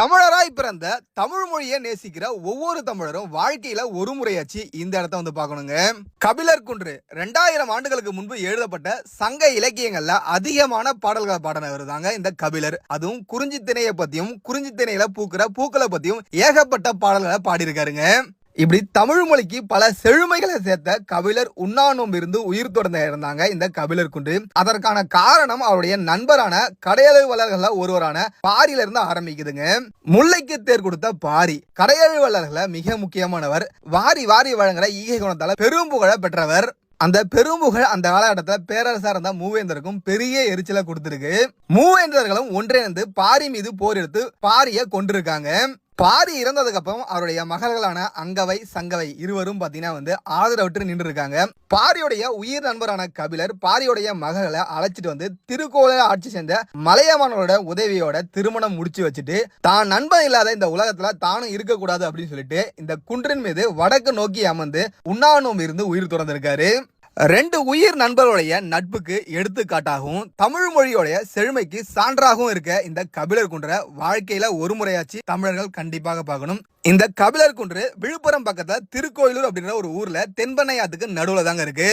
தமிழராய் பிறந்த தமிழ் மொழியை நேசிக்கிற ஒவ்வொரு தமிழரும் வாழ்க்கையில ஒரு முறையாச்சு இந்த இடத்த வந்து பார்க்கணுங்க. கபிலர் குன்று ரெண்டாயிரம் ஆண்டுகளுக்கு முன்பு எழுதப்பட்ட சங்க இலக்கியங்கள்ல அதிகமான பாடல்களை பாடினவர் தாங்க இந்த கபிலர். அதுவும் குறிஞ்சி திணையை பத்தியும் குறிஞ்சி திணையில பூக்கிற பூக்களை பத்தியும் ஏகப்பட்ட பாடல்களை பாடியிருக்காருங்க. இப்படி தமிழ் மொழிக்கு பல செழுமைகளை சேர்த்த கபிலர் உண்ணாநோம்பு இருந்து உயிர் தொடர்ந்த இருந்தாங்க இந்த கபிலர் குண்டு. அதற்கான காரணம் அவருடைய நண்பரான கடையெழுவலர்கள ஒருவரான பாரியில இருந்து ஆரம்பிக்குதுங்க. முல்லைக்கு தேர் கொடுத்த பாரி. கடையெழுவலர்கள மிக முக்கியமானவர். வாரி வாரி வழங்குற ஈகை குணத்தால பெரும் புகழ பெற்றவர். அந்த பெரும்புகழ் அந்த காலகட்டத்தில் பேரரசா இருந்த மூவேந்தருக்கும் பெரிய எரிச்சலை கொடுத்துருக்கு. மூவேந்தர்களும் ஒன்றிணைந்து பாரி மீது போர் எடுத்து பாரியை கொண்டிருக்காங்க பாரி இறந்ததுக்கப்புறம் அவருடைய மகள்களான அங்கவை சங்கவை இருவரும் பார்த்தீங்கன்னா வந்து ஆதரவற்று நின்று இருக்காங்க பாரியுடைய உயிர் நண்பரான கபிலர் பாரியுடைய மகள்களை அழைச்சிட்டு வந்து திருக்கோயில ஆட்சி சேர்ந்த மலையமானோட உதவியோட திருமணம் முடிச்சு வச்சுட்டு தான் நண்பன் இல்லாத இந்த உலகத்துல தானும் இருக்கக்கூடாது அப்படின்னு சொல்லிட்டு இந்த குன்றின் மீது வடக்கு நோக்கி அமர்ந்து உண்ணாநோம்பு இருந்து உயிர் துறந்திருக்காரு. ரெண்டு உயிர் நண்பர்களுடைய நட்புக்கு எடுத்துக்காட்டாகவும் தமிழ் மொழியோடைய செழுமைக்கு சான்றாகவும் இருக்க இந்த கபிலர் குன்ற வாழ்க்கையில ஒரு முறையாச்சு தமிழர்கள் கண்டிப்பாக பார்க்கணும். இந்த கபிலர் குன்று விழுப்புரம் பக்கத்துல திருக்கோயிலூர் அப்படின்ற ஒரு ஊர்ல தென்பண்ணையாத்துக்கு நடுவுல தாங்க இருக்கு.